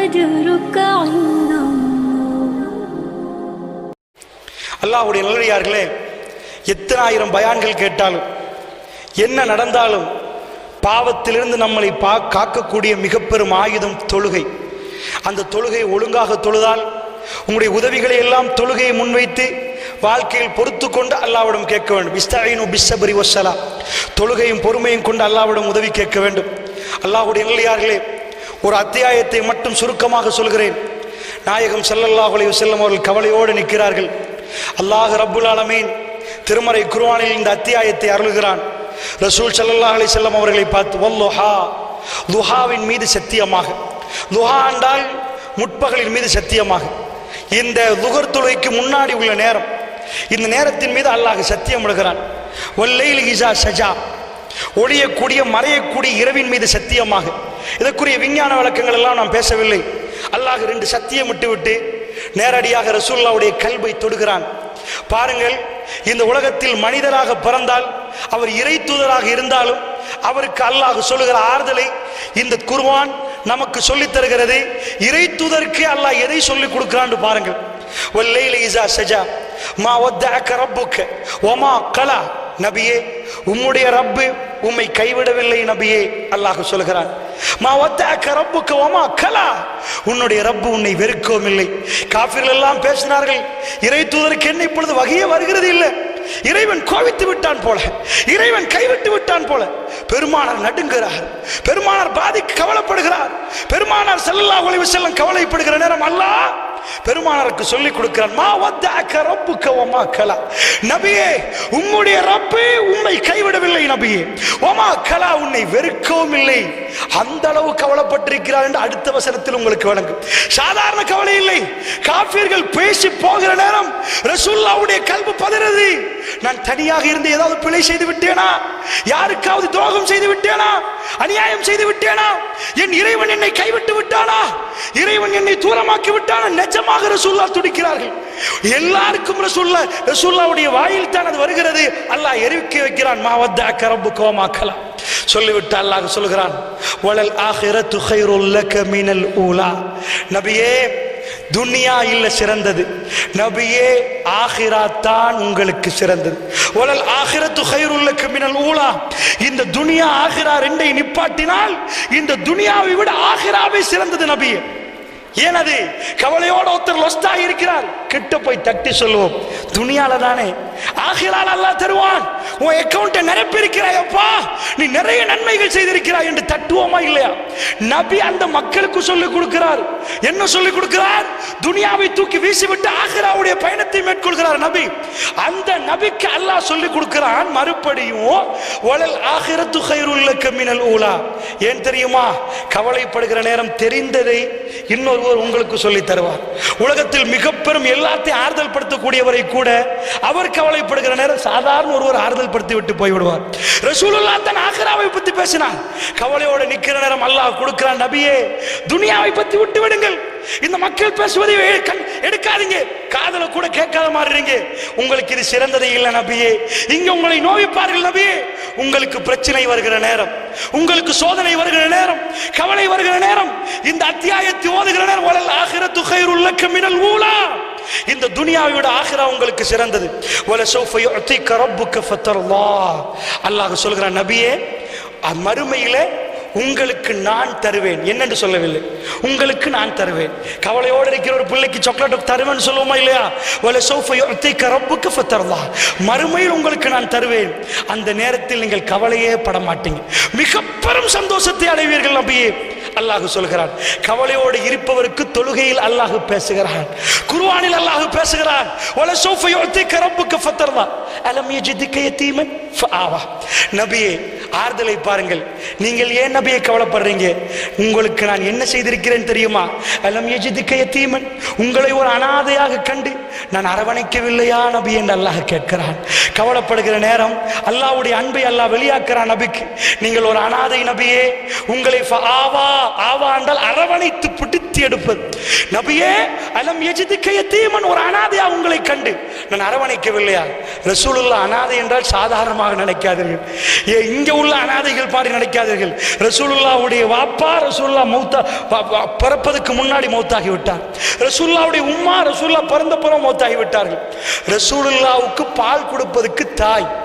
أجرك عند الله அல்லாஹ்வுடைய நல்லடியார்களே எத்தனை ஆயிரம் பயான்கள் கேட்டாலும் என்ன நடந்தாலும் பாவத்திலிருந்து நம்மளை பா காக்கக்கூடிய மிக பெரும் ஆயுதம் தொழுகை அந்த தொழுகை ஒழுங்காக தொழுதால் உங்களுடைய உதவிகளை எல்லாம் தொழுகையை முன்வைத்து வாழ்க்கையில் பொறுத்து கொண்டு அல்லாவிடம் கேட்க வேண்டும் இஸ்தாயினு பிஸ்ஸபரி வசலா தொழுகையும் பொறுமையும் கொண்டு அல்லாவிடம் உதவி கேட்க வேண்டும் அல்லாஹ்வுடைய நல்லடியார்களே ஒரு அத்தியாயத்தை மட்டும் சுருக்கமாக சொல்கிறேன். நாயகம் ஸல்லல்லாஹு அலைஹி அவர்கள் கவலையோடு நிற்கிறார்கள். அல்லாஹ் ரப்புல் ஆலமீன் திருமறை குருவானில் இந்த அத்தியாயத்தை அருளுகிறான். ரசூல் ஸல்லல்லாஹு அலி செல்லம் அவர்களை பார்த்து வல்லுஹா துஹாவின் மீது சத்தியமாக. துஹா என்றால் முற்பகலின் மீது சத்தியமாக. இந்த துகர் துளைக்கு முன்னாடி உள்ள நேரம். இந்த நேரத்தின் மீது அல்லாஹ் சத்தியம் விடுகிறான் ஒல்லையில் இசா சஜா ஒளியக்கூடிய மறையக்கூடிய இரவின் மீது சத்தியமாக. இதற்குரிய விஞ்ஞான விளக்கங்கள் எல்லாம் நாம் பேசவில்லை. அல்லாஹ் ரெண்டு சத்தியம் விட்டுவிட்டு நேரடியாக ரசூல்லாவுடைய கல்வை தொடுகிறான். பாருங்கள் இந்த உலகத்தில் மனிதராக பிறந்தால் அவர் இறை தூதராக இருந்தாலும் அவருக்கு அல்லாஹ் சொல்லுகிற ஆறுதலை இந்த குர்வான் நமக்கு சொல்லித் தருகிறது. இறை தூதருக்கு அல்லாஹ் எதை சொல்லிக் கொடுக்கிறான்னு பாருங்கள். வல்லைல இசா சஜா மா ஒத்த ரப்புக்க ஒமா கலா நபியே உம்முடைய ரப்பு உம்மை கைவிடவில்லை நபியே அல்லாஹ் சொல்கிறான் மா வத்தஅக ரப்புக்க வமா கலா. உன்னுடைய ரப்பு உன்னை வெறுக்கவும் இல்லை. காஃபிர்கள் எல்லாம் பேசினார்கள். இறை தூதருக்கு என்ன இப்பொழுது வகையே வருகிறது இல்லை. இறைவன் கோவித்து விட்டான் போல. இறைவன் கைவிட்டு விட்டான் போல. பெருமானார் நடுங்குகிறார். பெருமானார் பாதிக்கு கவலைப்படுகிறார். பெருமானார் செல்லல்லா ஒளிவு செல்லும் கவலைப்படுகிற நேரம் அல்லா. பெருமானருக்கு சொல்லிக் கொடுக்கிறான் மா வத்தஅக ரப்புக்க வமா கலா. நபியே உம்முடைய ரப்பே உம்மை கைவிடவில்லை நபியே. வமா கலா உன்னை வெறுக்கவும் இல்லை. அந்த அளவு கவலைப்பட்டிருக்கிறார் என்று அடுத்த வசனத்தில் உங்களுக்கு வழங்கும். சாதாரண கவலை இல்லை. காஃபியர்கள் பேசி போகிற நேரம் ரசுல்லாவுடைய கல்வி பதறது. நான் தனியாக இருந்து ஏதாவது பிழை செய்து விட்டேனா? யாருக்காவது துரோகம் செய்து விட்டேனா? அநியாயம் செய்து விட்டேனா? என் இறைவன் என்னை கைவிட்டு விட்டானா? இறைவன் என்னை தூரமாக்கி விட்டானா? நிஜமாக ரசூல்லா துடிக்கிறார்கள். எல்லாருக்கும் ரசூல்லா ரசூல்லாவுடைய வாயில் தான் அது வருகிறது. அல்லாஹ் எரிவிக்க வைக்கிறான். மாவத்தா கரம்பு கோமாக்கலாம் சொல்லிவிட்டு அல்லாஹ் சொல்கிறான் வளல் ஆஹிரத்து துகை ரொல்ல மினல் ஊலா. நபியே துனியா இல்ல சிறந்தது. நபியே ஆஹிரா தான் உங்களுக்கு சிறந்தது. வளல் ஆகிரத்து கயிறுள்ளக்கு மினல் ஊலா. இந்த துனியா ஆஹிரா ரெண்டை நிப்பாட்டினால் இந்த துனியாவை விட ஆஹிராவே சிறந்தது நபியே. ஏனது? கவலையோட ஒருத்தர் லொஸ்டாக இருக்கிறார் கிட்ட போய் தட்டி சொல்லுவோம். துணியால தானே. ஆகிரால் அல்லாஹ் தருவான் உன் அக்கௌண்ட்டை நிரப்பியிருக்கிறாயப்பா. நீ நிறைய நன்மைகள் செய்திருக்கிறாய் என்று தட்டுவோமா இல்லையா? நபி அந்த மக்களுக்கு சொல்லி கொடுக்கிறார். என்ன சொல்லி கொடுக்கிறார்? துனியாவை தூக்கி வீசிவிட்டு ஆகிராவுடைய பயணத்தை மேற்கொள்கிறார் நபி. அந்த நபிக்கு அல்லாஹ் சொல்லி கொடுக்கிறான் மறுபடியும் ஒழல் ஆகிரத்து கயிறுள்ள மினல் ஊலா. ஏன் தெரியுமா? கவலைப்படுகிற நேரம் தெரிந்ததை இன்னொருவர் உங்களுக்கு சொல்லி தருவார். உலகத்தில் மிக பெரும் எல்லாத்தையும் ஆறுதல் படுத்தக்கூடியவரை கூட அவர் கவலைப்படுகிற நேரம் சாதாரண ஒருவர் ஆறுதல் படுத்தி விட்டு போய்விடுவார். ரசூலுல்லா தன் ஆக்ராவை பத்தி பேசினார் கவலையோட நிக்கிற நேரம் அல்லாஹ் கொடுக்கிறான் நபியே துனியாவை பத்தி விட்டு விடுங்கள். இந்த மக்கள் பேசுவதை எடுக்காதீங்க. காதல கூட கேட்காத மாறுறீங்க உங்களுக்கு இது சிறந்தது இல்லை நபியே. இங்க உங்களை நோவிப்பார்கள் நபியே. உங்களுக்கு பிரச்சனை வருகிற நேரம். உங்களுக்கு சோதனை வருகிற நேரம். கவலை வருகிற நேரம். இந்த அத்தியாயத்தை ஓதுகிற நேரம். ஆகிற ஆகிரத்து கைருல் லக்க ஊலா. இந்த துனியாவை விட ஆகிரா உங்களுக்கு சிறந்தது. வல சௌஃப யுஅதிக ரப்புக அல்லாஹ் சொல்கிறான் நபியே அ- உங்களுக்கு நான் தருவேன். என்னென்று சொல்லவில்லை. உங்களுக்கு நான் தருவேன். கவலையோடு இருக்கிற ஒரு பிள்ளைக்கு சாக்லேட் தருவேன் சொல்லுவோமா இல்லையா? ஒல சௌஃப யுஅதிக ரப்புக மறுமையில் உங்களுக்கு நான் தருவேன். அந்த நேரத்தில் நீங்கள் கவலையே பட மாட்டீங்க. மிக பெரும் சந்தோஷத்தை அடைவீர்கள் நபியே. அல்லாஹு சொல்கிறான். கவலையோடு இருப்பவருக்கு தொழுகையில் அல்லாஹு பேசுகிறான். குருவானில் அல்லாஹு பேசுகிறான். வல சௌஃப யுஅதிக ரப்புக அலம் யஜிதுக யதீமன் ஃபஆவா நபியே ஆறுதலை பாருங்கள். நீங்கள் ஏன் நபியை கவலைப்படுறீங்க? உங்களுக்கு நான் என்ன செய்திருக்கிறேன் தெரியுமா? அலம் யஜிதுக யதீமன் உங்களை ஒரு அனாதையாக கண்டு நான் அரவணைக்கவில்லையா நபி என்று அல்லாஹ் கேட்கிறான். கவலைப்படுகிற நேரம் அல்லாஹ்வுடைய அன்பை அல்லாஹ் வெளியாக்குறான் நபிக்கு. நீங்கள் ஒரு அனாதை நபியே உங்களை ஆவா ஆவா என்றால் அரவணைத்து எடுப்பது நபியே அலம் எஜிதுக்க ஒரு அனாதையா உங்களை கண்டு. நான் அரவணைக்கவில்லையா? ரசூலுல்லா அனாதை என்றால் சாதாரணமாக நினைக்காதீர்கள். ஏ இங்க உள்ள அனாதைகள் பாடி நினைக்காதீர்கள். ரசூலுல்லாவுடைய வாப்பா ரசூல்லா மௌத்தா பிறப்பதுக்கு முன்னாடி மௌத்தாகி விட்டார் ரசூல்லாவுடைய உம்மா ரசூல்லா பிறந்த பிறகு மௌத்தாகி விட்டார்கள் ரசூலுல்லாவுக்கு பால் கொடுப்பதற்கு தாய்.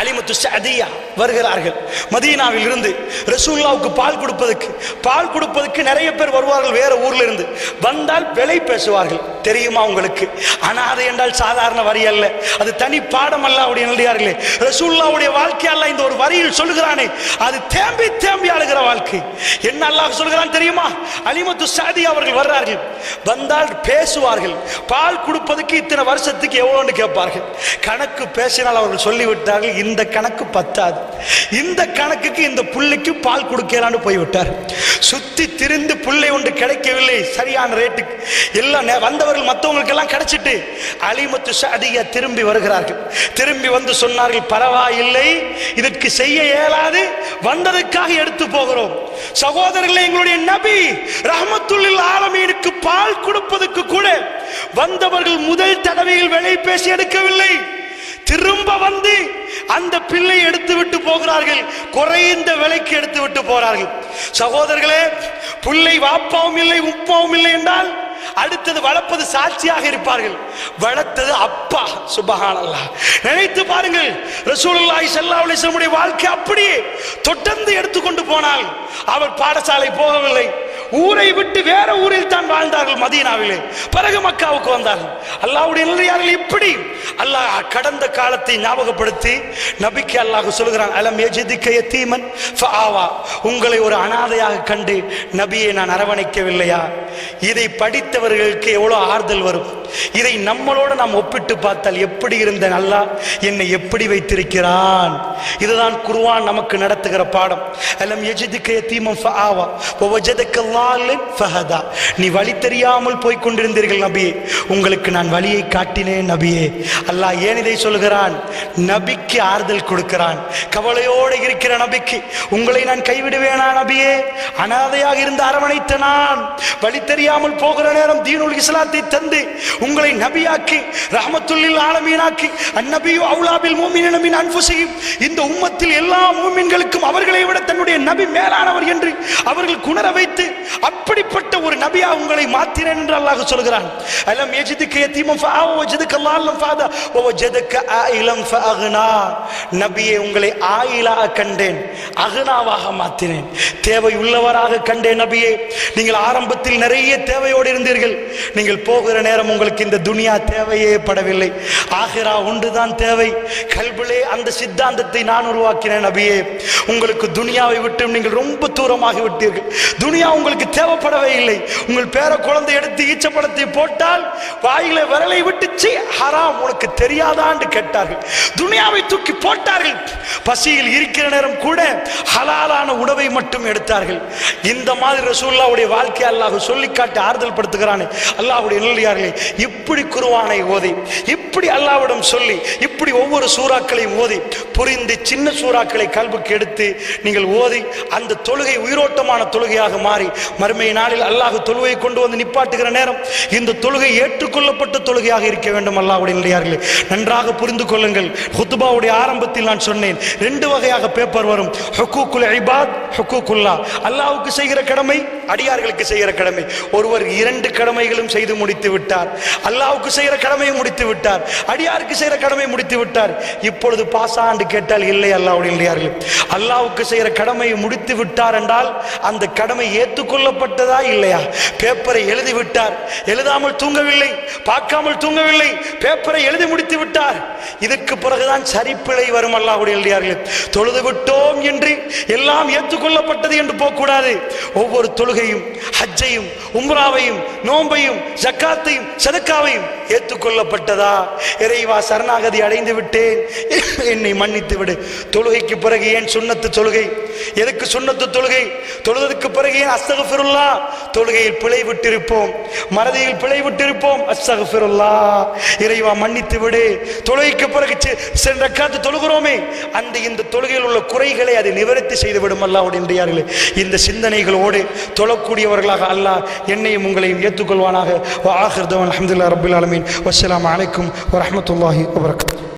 அலிமத்து சதியா வருகிறார்கள். மதீனாவில் இருந்து ரசூல்லாவுக்கு பால் கொடுப்பதற்கு பால் கொடுப்பதற்கு நிறைய பேர் வருவார்கள் வேற ஊர்ல இருந்து. வந்தால் விலை பேசுவார்கள். தெரியுமா உங்களுக்கு? அனாதை என்றால் சாதாரண வரி அல்ல. அது தனி பாடம் அல்ல அவருடைய நல்லியார்களே ரசூல்லாவுடைய வாழ்க்கையல்ல இந்த ஒரு வரியில் சொல்லுகிறானே. அது தேம்பி தேம்பி அழுகிற வாழ்க்கை. என்ன அல்லாஹ் சொல்கிறான் தெரியுமா? அலிமத்து சாதி அவர்கள் வர்றார்கள். வந்தால் பேசுவார்கள். பால் கொடுப்பதற்கு இத்தனை வருஷத்துக்கு எவ்வளோன்னு கேட்பார்கள். கணக்கு பேசினால் அவர்கள் சொல்லிவிட்டார்கள் இந்த கணக்கு பத்தாது. இந்த கணக்குக்கு இந்த புள்ளைக்கு பால் கொடுக்கலான்னு போய்விட்டார். சுத்தி திரிந்து புள்ளை ஒன்று கிடைக்கவில்லை. சரியான ரேட்டுக்கு எல்லாம் வந்தவர்கள் மற்றவங்களுக்கு எல்லாம் கிடைச்சிட்டு அலிமத்து சாதியா திரும்பி வருகிறார்கள். திரும்பி வந்து சொன்னார்கள் பரவாயில்லை இதற்கு செய்ய இயலாது. வந்ததற்காக எடுத்து போகிறோம். சகோதரர்களே எங்களுடைய நபி ரஹமத்துள்ளில் ஆலமீனுக்கு பால் கொடுப்பதற்கு கூட வந்தவர்கள் முதல் தடவையில் விலை பேசி எடுக்கவில்லை. திரும்ப வந்து அந்த பிள்ளை எடுத்து விட்டு போகிறார்கள். குறைந்த விலைக்கு எடுத்து விட்டு போறார்கள். சகோதரர்களே பிள்ளை வாப்பாவும் இல்லை உப்பாவும் இல்லை என்றால் அடுத்தது வளர்ப்பது சாட்சியாக இருப்பார்கள். வளர்த்தது அப்பா சுபஹானல்லாஹ் நினைத்து பாருங்கள் ரசூலுல்லாஹி ஸல்லல்லாஹு அலைஹி வஸல்லம் வாழ்க்கை அப்படியே தொடர்ந்து எடுத்துக்கொண்டு போனால் அவர் பாடசாலை போகவில்லை. ஊரை விட்டு வேற ஊரில் தான் வாழ்ந்தார்கள் மதீனாவிலே. பிறகு மக்காவுக்கு வந்தார்கள். அல்லாஹ்வுடைய நல்லடியார்கள் இப்படி அல்லாஹ் கடந்த காலத்தை ஞாபகப்படுத்தி நபிக்கு அல்லாஹ் சொல்கிறான் அலம் எஜிதிக்க யத்தீமன்? ஃபஆவா. உங்களை ஒரு அனாதையாக கண்டு நபியை நான் அரவணைக்கவில்லையா? இதை படித்தவர்களுக்கு எவ்வளோ ஆறுதல் வரும்? இதை நம்மளோட நாம் ஒப்பிட்டு பார்த்தால் எப்படி இருந்த அல்லாஹ்? என்னை எப்படி வைத்திருக்கிறான்? இதுதான் குருவான் நமக்கு நடத்துகிற பாடம். அலம் எஜிதுக்க யத்தீமன்? ஃபஆவா. ஃபஹதா. நீ வழி தெரியாமல் போய் கொண்டிருந்தீர்கள் நபியே. உங்களுக்கு நான் வழியை காட்டினேன் நபியே. அல்லாஹ் ஏன் இதை சொல்கிறான்? நபிக்கு ஆறுதல் கொடுக்கிறான். கவலையோடு இருக்கிற நபிக்கு உங்களை நான் கைவிடுவேனா நபியே? அனாதையாக இருந்து அரவணைத்த நான். வழி தெரியாமல் போகிற நேரம் தீனுல் இஸ்லாத்தை தந்து உங்களை நபியாக்கி ரஹமத்துல்லில் ஆலமீனாக்கி அந்நபியு அவுலாபில் மூமின் மின் இந்த உம்மத்தில் எல்லா மூமின்களுக்கும் அவர்களை விட தன்னுடைய நபி மேலானவர் என்று அவர்கள் குணர வைத்து அப்படிப்பட்ட ஒரு நபியா உங்களை மாத்தினேன் என்று அல்லாஹ் சொல்கிறான். அலம் யஜிதுக்க யதீமன் ஃபஆவ வஜதுக்க லாலம் ஃபஆதா வஜதுக்க ஆயிலம் ஃபஅக்னா நபியே உங்களை ஆயிலாக கண்டேன் அகனாவாக மாத்தினேன். தேவை உள்ளவராக கண்டேன் நபியே. நீங்கள் ஆரம்பத்தில் நிறைய தேவையோடு இருந்தீர்கள். நீங்கள் போகிற நேரம் உங்களுக்கு இந்த துனியா தேவையே படவில்லை. ஆகிரா ஒன்றுதான் தேவை. கல்விலே அந்த சித்தாந்தத்தை நான் உருவாக்கினேன் நபியே. உங்களுக்கு துனியாவை விட்டு நீங்கள் ரொம்ப தூரமாகி விட்டீர்கள். துனியா உங்களுக்கு தேவைப்படவே இல்லை. உங்கள் பேர குழந்தை எடுத்து ஈச்சப்படத்தை போட்டால் வாயில விரலை விட்டுச்சு ஹராம் உனக்கு தெரியாதான்னு கேட்டார்கள். துனியாவை தூக்கி போட்டார்கள். பசியில் இருக்கிற நேரம் கூட ஹலாலான உணவை மட்டும் எடுத்தார்கள். இந்த மாதிரி ரசூல்லாவுடைய வாழ்க்கை அல்லாஹ் சொல்லி காட்டி ஆறுதல் படுத்துகிறானே. அல்லாஹுடைய நல்லியார்களே இப்படி குருவானை ஓதி இப்படி அல்லாவிடம் சொல்லி இப்படி ஒவ்வொரு சூறாக்களையும் ஓதி புரிந்து சின்ன சூறாக்களை கல்புக்கு எடுத்து நீங்கள் ஓதி அந்த தொழுகை உயிரோட்டமான தொழுகையாக மாறி மறுமை நாளில் அல்லாஹ் தொழுகை கொண்டு வந்து நிப்பாட்டுகிற நேரம் இந்த தொழுகை ஏற்றுக்கொள்ளப்பட்ட தொழுகையாக இருக்க வேண்டும் அல்லாஹ்வுடைய இருக்கிறார்களே நன்றாக புரிந்து கொள்ளுங்கள். ஹுத்துபாவுடைய ஆரம்பத்தில் நான் சொன்னேன் ரெண்டு வகையாக பேப்பர் வரும். ஹுக்கூக்குல் ஐபாத் ஹுக்கூக்குல்லா அல்லாவுக்கு செய்கிற கடமை? அடியார்களுக்கு செய்கிற கடமை. ஒருவர் இரண்டு கடமைகளும் செய்து முடித்து விட்டார். அல்லாவுக்கு செய்கிற கடமையை முடித்து விட்டார். அடியாருக்கு செய்கிற கடமை முடித்து விட்டார். இப்பொழுது பாசாண்டு கேட்டால் இல்லை அல்லாவுடைய நல்லியார்களே அல்லாவுக்கு செய்கிற கடமையை முடித்து விட்டார் என்றால் அந்த கடமை ஏற்றுக்கொள்ளப்பட்டதா இல்லையா? பேப்பரை எழுதி விட்டார். எழுதாமல் தூங்கவில்லை. பார்க்காமல் தூங்கவில்லை. பேப்பரை எழுதி முடித்து விட்டார். இதற்கு பிறகுதான் சரிப்பிழை வரும் அல்லாவுடைய நல்லியார்களே தொழுது விட்டோம் என்று எல்லாம் ஏற்றுக்கொள்ளப்பட்டது என்று போகக்கூடாது. ஒவ்வொரு தொழுகையும் ஹஜ்ஜையும் உம்ராவையும் நோம்பையும் ஜக்காத்தையும் சதக்காவையும் ஏற்றுக்கொள்ளப்பட்டதா? இறைவா சரணாகதி அடைந்து விட்டேன். என்னை மன்னித்து விடு. தொழுகைக்கு பிறகு ஏன் சுண்ணத்து தொழுகை? எதுக்கு சுண்ணத்து தொழுகை? தொழுதற்கு பிறகு ஏன் அஸ்தகஃபிருல்லா தொழுகையில் பிழை விட்டிருப்போம். மறதியில் பிழை விட்டிருப்போம். அஸ்தகஃபிருல்லா இறைவா மன்னித்து விடு. தொழுகைக்கு பிறகு சென்ற காத்து தொழுகிறோமே. அந்த இந்த தொழுகையில் உள்ள குறைகளை அதை நிவர்த்தி செய்து விடும். அல்லாவுடைய இந்த சிந்தனைகளோடு தொழக்கூடிய தொழக்கூடியவர்களாக அல்லாஹ் என்னையும் உங்களையும் ஏற்றுக்கொள்வானாக ஆஹிர்தவன் அஹமதுல்லா ரபுல் ஆலமீன் வஸ்ஸலாமு அலைக்கும் வரஹ்மத்துல்லாஹி வபரகாத்துஹு